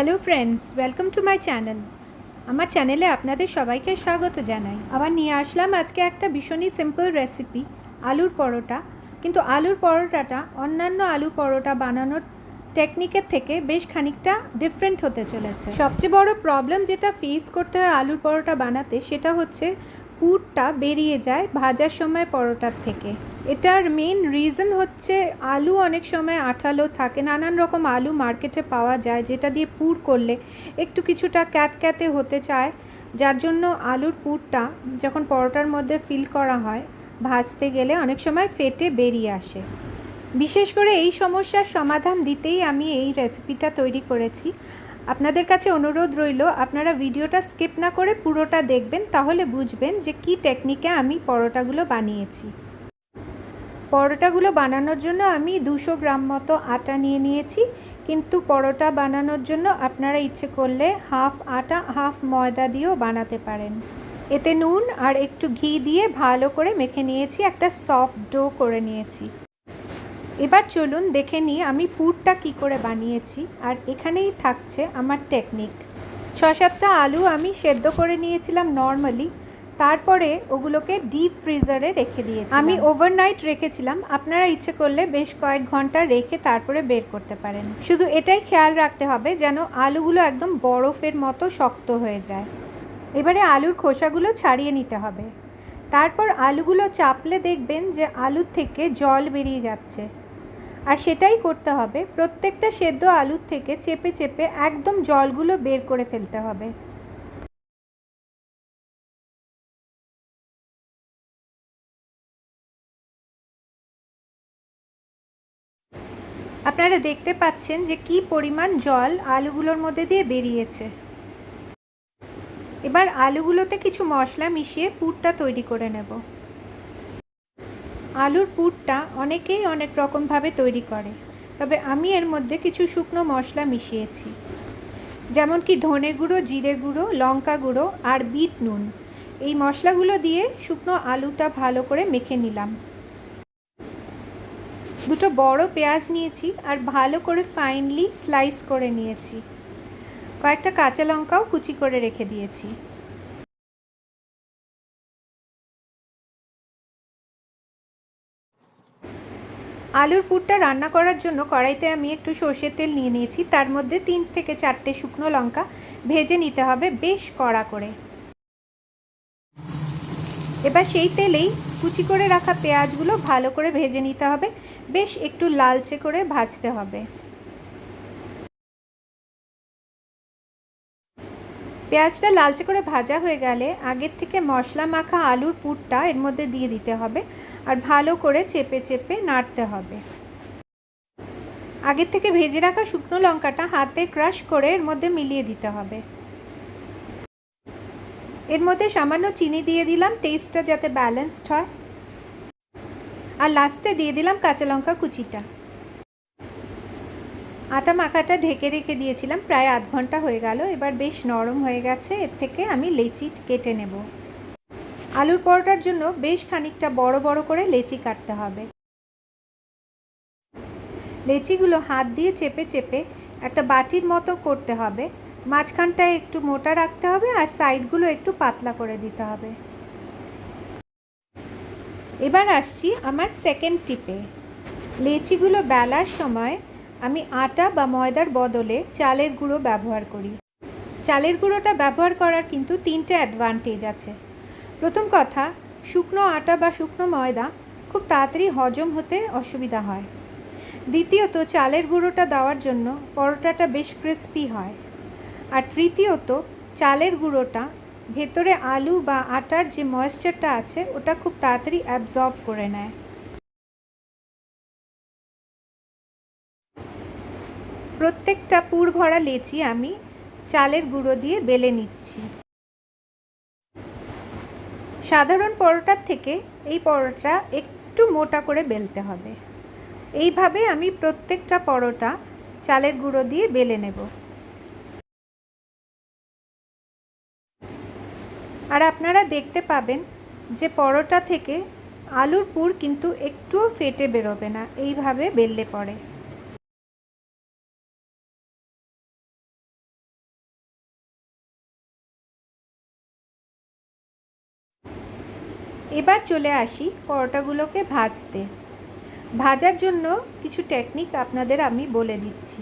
Hello friends welcome to my channel আমার চ্যানেলে আপনাদের সবাইকে স্বাগত জানাই। আবার নিয়ে আসলাম আজকে একটা ভীষণই সিম্পল রেসিপি আলুর পরোটা। কিন্তু আলুর পরোটাটা, অন্যান্য আলু পরোটা বানানোর টেকনিকের থেকে বেশ খানিকটা ডিফারেন্ট হতে চলেছে। সবচেয়ে বড় প্রবলেম যেটা ফেস করতে হয় আলুর পরোটা বানাতে, সেটা হচ্ছে পুরটা বেরিয়ে যায় ভাজার সময় পরোটার থেকে। এটার মেন রিজন হচ্ছে আলু অনেক সময় আঠালো থাকে, নানান রকম আলু মার্কেটে পাওয়া যায়, যেটা দিয়ে পুর করলে একটু কিছুটা ক্যাতক্যাতে হতে চায়। যার জন্য আলুর পুরটা যখন পরোটার মধ্যে ফিল করা হয়, ভাজতে গেলে অনেক সময় ফেটে বেরিয়ে আসে। বিশেষ করে এই সমস্যার সমাধান দিতেই আমি এই রেসিপিটা তৈরি করেছি। আপনাদের কাছে অনুরোধ রইল, আপনারা ভিডিওটা স্কিপ না করে পুরোটা দেখবেন, তাহলে বুঝবেন যে কি টেকনিকে আমি পরোটাগুলো বানিয়েছি। পরোটাগুলো বানানোর জন্য আমি দুশো গ্রাম মতো আটা নিয়ে নিয়েছি, কিন্তু পরোটা বানানোর জন্য আপনারা ইচ্ছে করলে হাফ আটা, হাফ ময়দা দিয়েও বানাতে পারেন। এতে নুন আর একটু ঘি দিয়ে ভালো করে মেখে নিয়েছি, একটা সফট ডো করে নিয়েছি। এবার চলুন দেখে নিই আমি পুরটা কি করে বানিয়েছি আর এখানেই থাকছে আমার টেকনিক ছ সাতটা আলু আমি সেদ্ধ করে নিয়েছিলাম নর্মালি তারপরে ওগুলোকে ডিপ ফ্রিজারে রেখে দিয়েছি আমি ওভারনাইট রেখেছিলাম আপনারা ইচ্ছে করলে বেশ কয়েক ঘণ্টা রেখে তারপরে বের করতে পারেন। শুধু এটাই খেয়াল রাখতে হবে যেন আলুগুলো একদম বরফের মতো শক্ত হয়ে যায়। এবারে আলুর খোসাগুলো ছাড়িয়ে নিতে হবে। তারপর আলুগুলো চাপলে দেখবেন যে আলুর থেকে জল বেরিয়ে যাচ্ছে। আর সেটাই করতে হবে। প্রত্যেকটা সেদ্ধ আলুর থেকে চেপে চেপে একদম জলগুলো বের করে ফেলতে হবে। আপনারা দেখতে পাচ্ছেন যে কি পরিমাণ জল আলুগুলোর মধ্যে দিয়ে বেরিয়েছে। এবার আলুগুলোতে কিছু মশলা মিশিয়ে পুরটা তৈরি করে নেব। আলুর পুরটা অনেকেই অনেক রকমভাবে তৈরি করে, তবে আমি এর মধ্যে কিছু শুকনো মশলা মিশিয়েছি। যেমন কি ধনে গুঁড়ো, জিরে গুঁড়ো, লঙ্কা গুঁড়ো আর বিট নুন। এই মশলাগুলো দিয়ে শুকনো আলুটা ভালো করে মেখে নিলাম। দুটো বড় পেঁয়াজ নিয়েছি আর ভালো করে ফাইনলি স্লাইস করে নিয়েছি। কয়েকটা কাঁচা লঙ্কাও কুচি করে রেখে দিয়েছি। আলুর পুরটা রান্না করার জন্য কড়াইতে আমি একটু সর্ষের তেল নিয়ে নিয়েছি। তার মধ্যে তিন থেকে চারটে শুকনো লঙ্কা ভেজে নিতে হবে বেশ কড়া করে। এবার সেই তেলেই কুচি করে রাখা পেঁয়াজগুলো ভালো করে ভেজে নিতে হবে। বেশ একটু লালচে করে ভাজতে হবে। পেঁয়াজটা লালচে করে ভাজা হয়ে গেলে আগের থেকে মশলা মাখা আলুর পুরটা এর মধ্যে দিয়ে দিতে হবে আর ভালো করে চেপে চেপে নাড়তে হবে। আগের থেকে ভেজে রাখা শুকনো লঙ্কাটা হাতে ক্রাশ করে এর মধ্যে মিলিয়ে দিতে হবে। এর মধ্যে সামান্য চিনি দিয়ে দিলাম টেস্টটা যাতে ব্যালেন্সড হয়। আর লাস্টে দিয়ে দিলাম কাঁচা লঙ্কা কুচিটা। আটা মাখাটা ঢেকে রেখে দিয়েছিলাম, প্রায় আধ ঘণ্টা হয়ে গেল, এবার বেশ নরম হয়ে গেছে, এর থেকে আমি লেচি কেটে নেব। আলুর পরোটার জন্য বেশ খানিকটা বড় বড় করে লেচি কাটতে হবে। লেচিগুলো হাত দিয়ে চেপে চেপে একটা বাটির মতো করতে হবে মাঝখানটায় একটু মোটা রাখতে হবে আর সাইডগুলো একটু পাতলা করে দিতে হবে। এবার আসছি আমার সেকেন্ড টিপে লেচিগুলো বেলার সময় আমি আটা বা ময়দার বদলে চালের গুঁড়ো ব্যবহার করি। চালের গুঁড়োটা ব্যবহার করার কিন্তু তিনটে অ্যাডভান্টেজ আছে। প্রথম কথা, শুকনো আটা বা শুকনো ময়দা খুব তাড়াতাড়ি হজম হতে অসুবিধা হয়। দ্বিতীয়ত, চালের গুঁড়োটা দেওয়ার জন্য পরোটাটা বেশ ক্রিস্পি হয়। আর তৃতীয়ত, চালের গুঁড়োটা ভেতরে আলু বা আটার যে ময়েশ্চারটা আছে, ওটা খুব তাড়াতাড়ি অ্যাবজর্ব করে নেয়। প্রত্যেকটা পুর ভরা লেচি আমি চালের গুঁড়ো দিয়ে বেলে নিচ্ছি। সাধারণ পরোটার থেকে এই পরোটা একটু মোটা করে বেলতে হবে। এইভাবে আমি প্রত্যেকটা পরোটা চালের গুঁড়ো দিয়ে বেলে নেব। আর আপনারা দেখতে পাবেন যে পরোটা থেকে আলুর পুর কিন্তু একটুও ফেটে বেরোবে না, এইভাবে বেললে পরে। এবার চলে আসি পরোটাগুলোকে ভাজতে। ভাজার জন্য কিছু টেকনিক আপনাদের আমি বলে দিচ্ছি।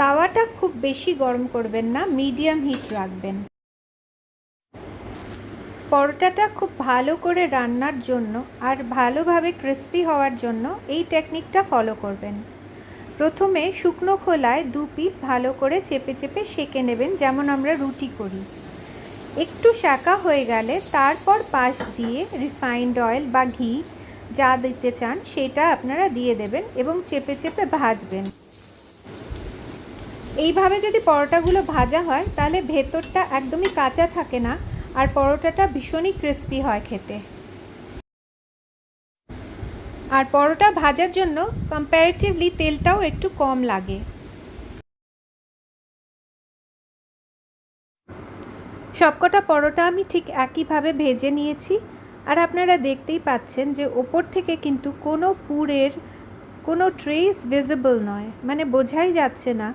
তাওয়াটা খুব বেশি গরম করবেন না মিডিয়াম হিট রাখবেন। পরোটাটা খুব ভালো করে রান্নার জন্য আর ভালোভাবে ক্রিস্পি হওয়ার জন্য এই টেকনিকটা ফলো করবেন। প্রথমে শুকনো খোলায় দু পিঠ ভালো করে চেপে চেপে সেঁকে নেবেন, যেমন আমরা রুটি করি। একটু শাঁকা হয়ে গেলে তারপর পাশ দিয়ে রিফাইন্ড অয়েল বা ঘি যা দিতে চান সেটা আপনারা দিয়ে দেবেন এবং চেপে চেপে ভাজবেন। এইভাবে যদি পরোটাগুলো ভাজা হয়, তাহলে ভেতরটা একদমই কাঁচা থাকে না আর পরোটাটা ভীষণই ক্রিস্পি হয় খেতে। আর পরোটা ভাজার জন্য কম্প্যারেটিভলি তেলটাও একটু কম লাগে। সবকটা পরোটা আমি ঠিক একইভাবে ভেজে নিয়েছি। আর আপনারা দেখতেই পাচ্ছেন যে ওপর থেকে কিন্তু কোনো পুরের কোনো ট্রেস ভিজিবল নয়। মানে বোঝাই যাচ্ছে না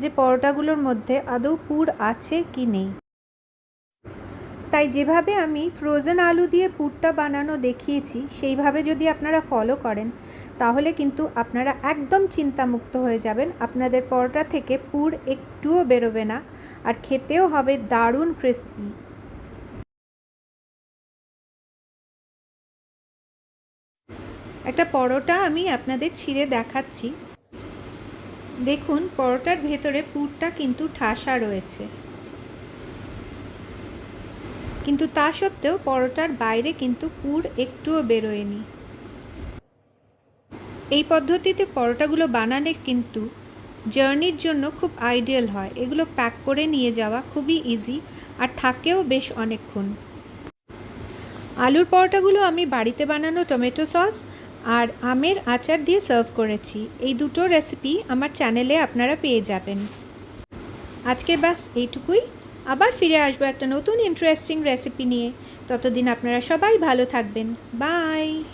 যে পরোটাগুলোর মধ্যে আদৌ পুর আছে কি নেই। তাই যেভাবে আমি ফ্রোজেন আলু দিয়ে পুরটা বানানো দেখিয়েছি, সেইভাবে যদি আপনারা ফলো করেন, তাহলে কিন্তু আপনারা একদম চিন্তামুক্ত হয়ে যাবেন। আপনাদের পরোটা থেকে পুর একটুও বেরোবে না, আর খেতেও হবে দারুণ ক্রিস্পি একটা পরোটা আমি আপনাদের ছিঁড়ে দেখাচ্ছি। দেখুন, পরোটার ভেতরে পুরটা কিন্তু ঠাসা রয়েছে। কিন্তু তা সত্ত্বেও পরোটার বাইরে কিন্তু পুর একটুও বেরোয়নি। এই পদ্ধতিতে পরোটাগুলো বানালে কিন্তু জার্নির জন্য খুব আইডিয়াল হয়। এগুলো প্যাক করে নিয়ে যাওয়া খুবই ইজি আর থাকেও বেশ অনেকক্ষণ। আলুর পরোটাগুলো আমি বাড়িতে বানানো টমেটো সস আর আমের আচার দিয়ে সার্ভ করেছি। এই দুটো রেসিপি আমার চ্যানেলে আপনারা পেয়ে যাবেন। আজকে ব্যাস এইটুকুই। আবার ফিরে আসব একটা নতুন ইন্টারেস্টিং রেসিপি নিয়ে। ততদিন আপনারা সবাই ভালো থাকবেন। বাই